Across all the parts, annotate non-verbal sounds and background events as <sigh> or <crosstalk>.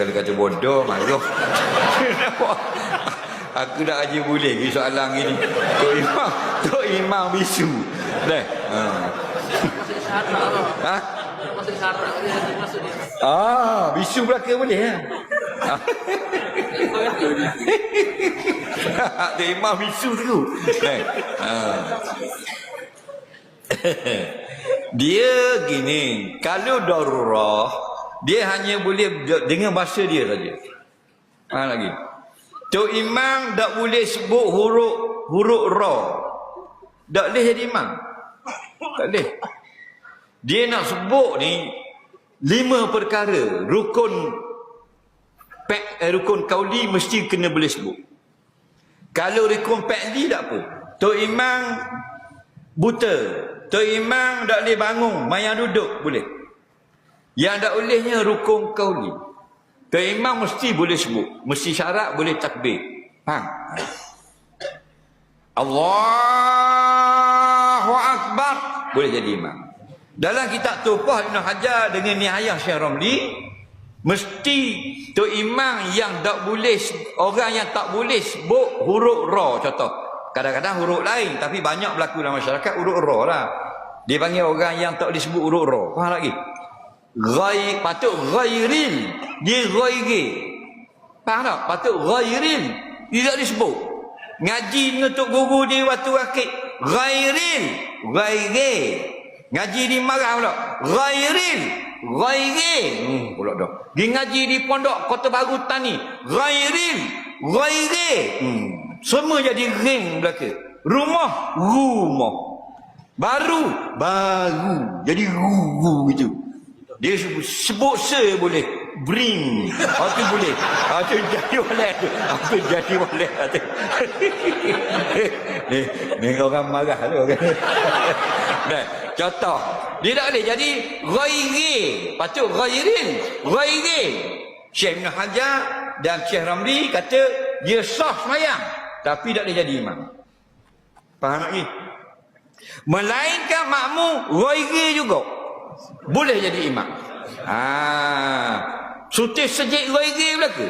Kalau kata bodoh, marah. Aku dah aja boleh pergi soalan ini. Tok Imam, Tok Imam bisu. Dah. Ha. Ha? Ah, bisu belaka boleh ya. <laughs> Tok Imam bisu tu. Dah. Ha. <laughs> dia gini, kalau darurah, dia hanya boleh dengan bahasa dia saja. Ha lagi. Tok Imam tak boleh sebut huruf huruf ra. Tak boleh jadi imam. Tak boleh. Dia nak sebut ni lima perkara rukun pek, eh, rukun kauli mesti kena boleh sebut. Kalau rukun pekli tak apa. Tok Imam buta. Tok Imam tak boleh bangun, mayang duduk boleh. Yang tak bolehnya rukun kauli. Tok Imam mesti boleh sebut. Mesti syarat boleh takbir. Faham? Allahu Akbar. Boleh jadi imam. Dalam kitab Tufah Ibn Hajar dengan Nihayah Syekh Ramli. Mesti tu imam yang tak boleh, orang yang tak boleh sebut huruf ra contoh. Kadang-kadang huruf lain tapi banyak berlaku dalam masyarakat huruf ra lah. Dia panggil orang yang tak boleh sebut huruf ra. Faham lagi? Ghai patut ghairil. Dia ghairi. Faham tak? Patut ghairil. Dia tak disebut. Ngaji tok guru dia waktu rakit. Ghairil. Ghairi. Ngaji di marah pula. Ghairil. Ghairi. Hmm, pula dah. Dia ngaji di pondok Kota Baru Tani. Ghairil. Ghairi. Hmm. Semua jadi ring belaka. Rumah. Rumah. Baru. Baru. Jadi ru gitu. Dia sebut, se boleh. Bring. Ah tu boleh. Ah tu jadi boleh. Apa jadi boleh. Ah, tu. ni, <laughs> ni orang marah tu. <laughs> Nah, contoh. Dia tak boleh jadi ghairi. Patut ghairin. Ghairi. Syekh Ibn Hajar dan Syekh Ramli kata dia sah semayang. Tapi tak boleh jadi imam. Faham ni? Melainkan makmum ghairi juga. Boleh jadi imam. Ah, Sutih sejik ghairi belaka.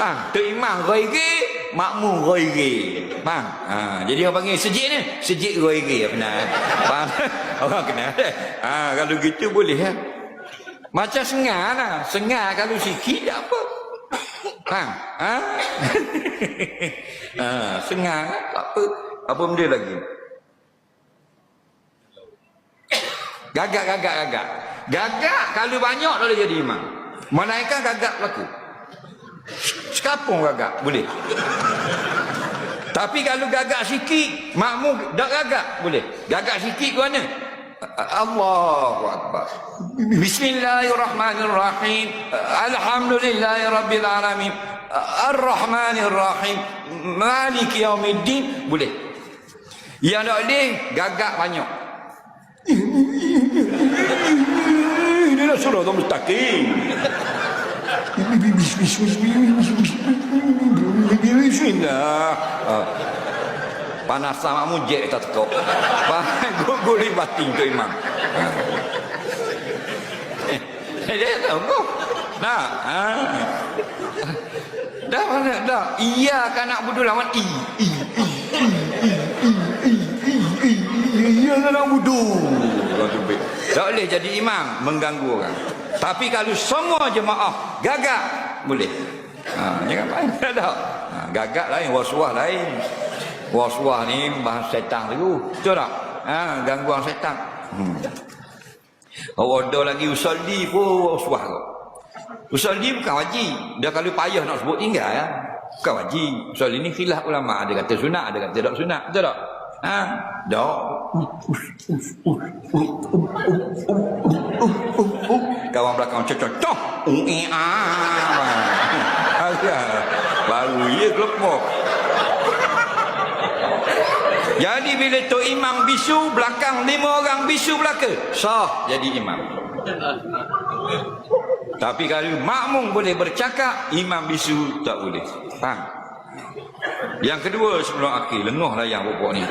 Ha, tu imam ghairi, makmum ghairi. Faham? Ha, jadi orang panggil sejik ni, sejik ghairi apa nak. Faham? <laughs> Orang kenal. Ha, kalau gitu boleh ya. Macam sengar lah. Sengar kalau sikit tak apa. Faham? Ha? <laughs> ha, sengar tak apa. Apa benda lagi? Gagak, gagak, gagak. Gagak kalau banyak boleh jadi imam. Melainkan gagak berlaku. Sekapung gagak, boleh. Tapi kalau gagak sikit, makmum tak gagak, boleh. Gagak sikit ke mana? Allahu Akbar. Bismillahirrahmanirrahim. Alhamdulillahirabbil alamin. Ar-Rahmanirrahim. Maliki yaumiddin. Boleh. Yang tak boleh, gagak banyak. Surah. Bismillah. Ah. Panas sama mujek tak tekok. Guguli batin tu imam. Nah. Dah mana dah. Iya kan nak budu lawan i i i Tak boleh jadi imam mengganggu orang. Tapi kalau semua jemaah gagak boleh. Ha, jangan main <laughs> dah. Ha, gagak lain, waswah lain. Waswah ni bahas setan dulu. Betul tak? Ha, gangguan setan. Hmm. Oh, ada lagi usalli pun waswah kau. Usalli bukan wajib. Dia kalau payah nak sebut tinggal ya. Bukan wajib. Usalli ni khilaf ulama. Ada kata sunat, ada kata tak sunat. Betul tak? Ha? Dak. Kawan belakang cocok. Toh. Ui ah. Baru ia kelepok. Jadi bila tu imam bisu belakang lima orang bisu belaka, sah jadi imam. Tapi kalau makmum boleh bercakap, imam bisu tak boleh. Faham? Yang kedua sebelum akhir, lengah lah yang pokok ni.